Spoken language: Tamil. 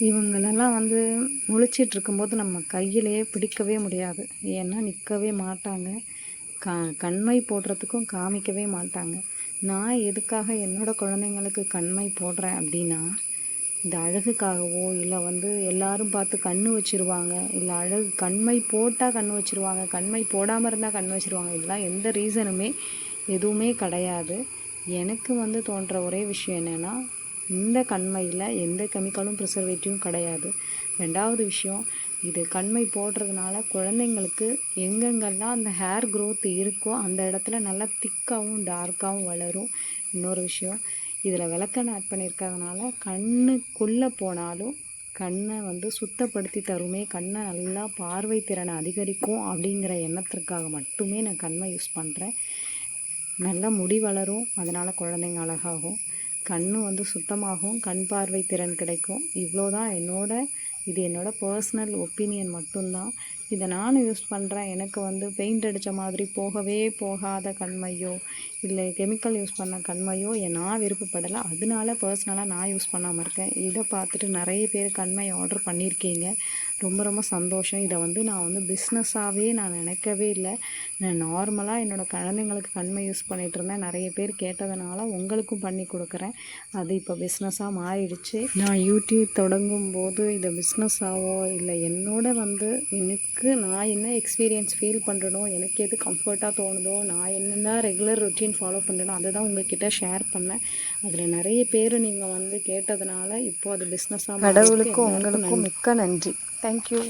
இவங்களெல்லாம் வந்து முழிச்சிட்டு இருக்கும்போது நம்ம கையிலேயே பிடிக்கவே முடியாது. ஏன்னா நிற்கவே மாட்டாங்க. கா கண்மை போடுறதுக்கும் காமிக்கவே மாட்டாங்க. நான் எதுக்காக என்னோடய குழந்தைங்களுக்கு கண்மை போடுறேன் அப்படின்னா இந்த அழகுக்காகவோ இல்லை வந்து எல்லாரும் பார்த்து கண்ணு வச்சிருவாங்க இல்லை அழகு கண்மை போட்டால் கண்ணு வச்சிருவாங்க கண்மை போடாமல் இருந்தால் கண் வச்சிருவாங்க இதெல்லாம் எந்த ரீசனுமே எதுவுமே கிடையாது. எனக்கு வந்து தோன்ற ஒரே விஷயம் என்னென்னா இந்த கண்மையில் எந்த கெமிக்கலும் ப்ரிசர்வேட்டிவும் கிடையாது. ரெண்டாவது விஷயம் இது கண்மை போடுறதுனால குழந்தைங்களுக்கு எங்கெங்கெல்லாம் அந்த ஹேர் க்ரோத் இருக்கோ அந்த இடத்துல நல்லா திக்காகவும் டார்க்காகவும் வளரும். இன்னொரு விஷயம் இதில் விளக்கணை ஆட் பண்ணியிருக்கிறதுனால கண்ணுக்குள்ளே போனாலும் கண்ணை வந்து சுத்தப்படுத்தி தருமே கண்ணை நல்லா பார்வை திறனை அதிகரிக்கும் அப்படிங்கிற எண்ணத்திற்காக மட்டுமே நான் கண்மை யூஸ் பண்ணுறேன் நல்லா முடி வளரும் அதனால் குழந்தைங்க அழகாகும். கண் வந்து சுத்தமாகும் கண் பார்வை திறன் கிடைக்கும். இவ்வளோ தான் என்னோட இது என்னோட பர்சனல் ஒப்பீனியன் மட்டும்தான். இதை நானும் யூஸ் பண்ணுறேன் எனக்கு வந்து பெயிண்ட் அடித்த மாதிரி போகவே போகாத கண்மையோ இல்லை கெமிக்கல் யூஸ் பண்ண கண்மையோ நான் விருப்பப்படலை. அதனால பர்சனலாக நான் யூஸ் பண்ணாமல் இருக்கேன். இதை பார்த்துட்டு நிறைய பேர் கண்மை ஆர்டர் பண்ணியிருக்கீங்க. ரொம்ப ரொம்ப சந்தோஷம். இதை வந்து நான் வந்து பிஸ்னஸாகவே நான் நினைக்கவே இல்லை. நான் நார்மலாக என்னோடய குழந்தைங்களுக்கு கண்மை யூஸ் பண்ணிகிட்டு இருந்தேன். நிறைய பேர் கேட்டதுனால உங்களுக்கும் பண்ணி கொடுக்குறேன். அது இப்போ பிஸ்னஸாக மாறிடுச்சு. நான் யூடியூப் தொடங்கும் போது இதை பிஸ்னஸாவோ இல்லை என்னோட வந்து எனக்கு நான் என்ன எக்ஸ்பீரியன்ஸ் ஃபீல் பண்ணுறனோ எனக்கு எது கம்ஃபர்ட்டாக தோணுதோ நான் என்னென்ன ரெகுலர் ரொட்டீன் ஃபாலோ பண்ணுறனோ அதை தான் உங்ககிட்ட ஷேர் பண்ணேன். அதில் நிறைய பேர் நீங்கள் வந்து கேட்டதுனால இப்போ அது பிஸ்னஸாக கடவுளுக்கும் உங்களுக்கும் மிக்க நன்றி. தேங்க்யூ